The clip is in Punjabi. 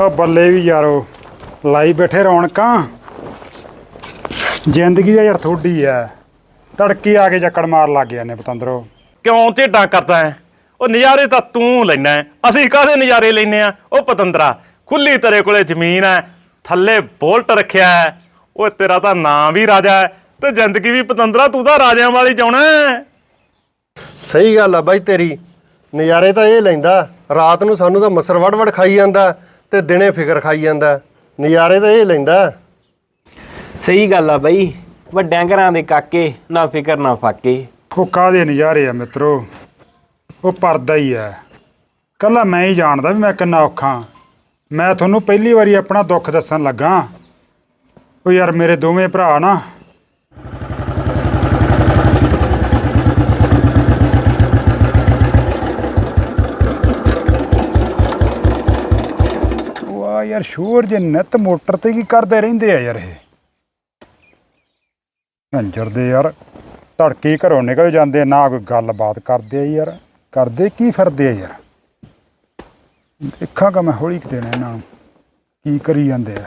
ਉਹ ਬੱਲੇ ਵੀ ਯਾਰੋ ਲਾਈ ਬੈਠੇ ਰੌਣਕਾਂ। ਜ਼ਿੰਦਗੀ ਦਾ ਯਾਰ ਥੋੜੀ ਐ ਤੜਕੀ ਆ ਕੇ ਚੱਕੜ ਮਾਰ ਲੱਗ ਜਾਂਦੇ ਪਤੰਦਰੋ। ਕਿਉਂ ਢੇਡਾਂ ਕਰਦਾ ਹੈ? ਉਹ ਨਜ਼ਾਰੇ ਤਾਂ ਤੂੰ ਲੈਣਾ ਹੈ। ਅਸੀਂ ਕਾਹਦੇ ਨਜ਼ਾਰੇ ਲੈਨੇ ਆ ਉਹ ਪਤੰਦਰਾ ਖੁੱਲੀ ਤੇਰੇ ਕੋਲੇ ਜ਼ਮੀਨ ਹੈ। ਥੱਲੇ ਬੋਲਟ ਰੱਖਿਆ ਹੈ। ਉਹ ਤੇਰਾ ਤਾਂ ਨਾਂ ਵੀ ਰਾਜਾ ਹੈ ਤੇ ਜ਼ਿੰਦਗੀ ਵੀ ਪਤੰਦਰਾ ਤੂੰ ਤਾਂ ਰਾਜਿਆਂ ਵਾਲੀ ਚਾਉਣਾ ਸਹੀ ਗੱਲ ਆ ਬਾਈ ਤੇਰੀ। ਨਜ਼ਾਰੇ ਤਾਂ ਇਹ ਲੈਂਦਾ ਰਾਤ ਨੂੰ ਸਾਨੂੰ ਤਾਂ ਮਸਰ ਵੜ ਵੜ ਖਾਈ ਜਾਂਦਾ। ਤੇ ਦਿਨੇ ਫਿਕਰ ਖਾਈ ਜਾਂਦਾ ਨਜ਼ਾਰੇ ਤਾਂ ਇਹ ਲੈਂਦਾ ਸਹੀ ਗੱਲ ਆ ਬਈ। ਵੱਡਿਆਂ ਘਰਾਂ ਦੇ ਕਾਕੇ ਨਾ ਫਿਕਰ ਨਾ ਫਾਕੇ। ਉਹ ਕਾਹਦੇ ਨਜ਼ਾਰੇ ਆ ਮਿੱਤਰੋ? ਉਹ ਪਰਦਾ ਹੀ ਐ ਕੱਲਾ ਮੈਂ ਹੀ ਜਾਣਦਾ ਵੀ ਮੈਂ ਕਿੰਨਾ ਔਖਾ ਮੈਂ ਤੁਹਾਨੂੰ ਪਹਿਲੀ ਵਾਰੀ ਆਪਣਾ ਦੁੱਖ ਦੱਸਣ ਲੱਗਾ। ਉਹ ਯਾਰ ਮੇਰੇ ਦੋਵੇਂ ਭਰਾ ਨਾ ਯਾਰ ਸ਼ੋਰ ਜੇ ਨਿੱਤ ਮੋਟਰ ਤੇ ਕੀ ਕਰਦੇ ਰਹਿੰਦੇ ਆ ਯਾਰ ਇਹ? ਕੰਜਰ ਦੇ ਯਾਰ, ਧੜਕੇ ਘਰੋਂ ਨਿਕਲ ਜਾਂਦੇ ਨਾ ਕੋਈ ਗੱਲਬਾਤ ਕਰਦੇ ਆ ਯਾਰ। ਕਰਦੇ ਕੀ ਫਿਰਦੇ ਆ ਯਾਰ? ਦੇਖਾਂਗਾ ਮੈਂ ਹੌਲੀ ਕਿ ਦੇਣਾ ਇਹਨਾਂ ਨੂੰ। ਕੀ ਕਰੀ ਜਾਂਦੇ ਆ?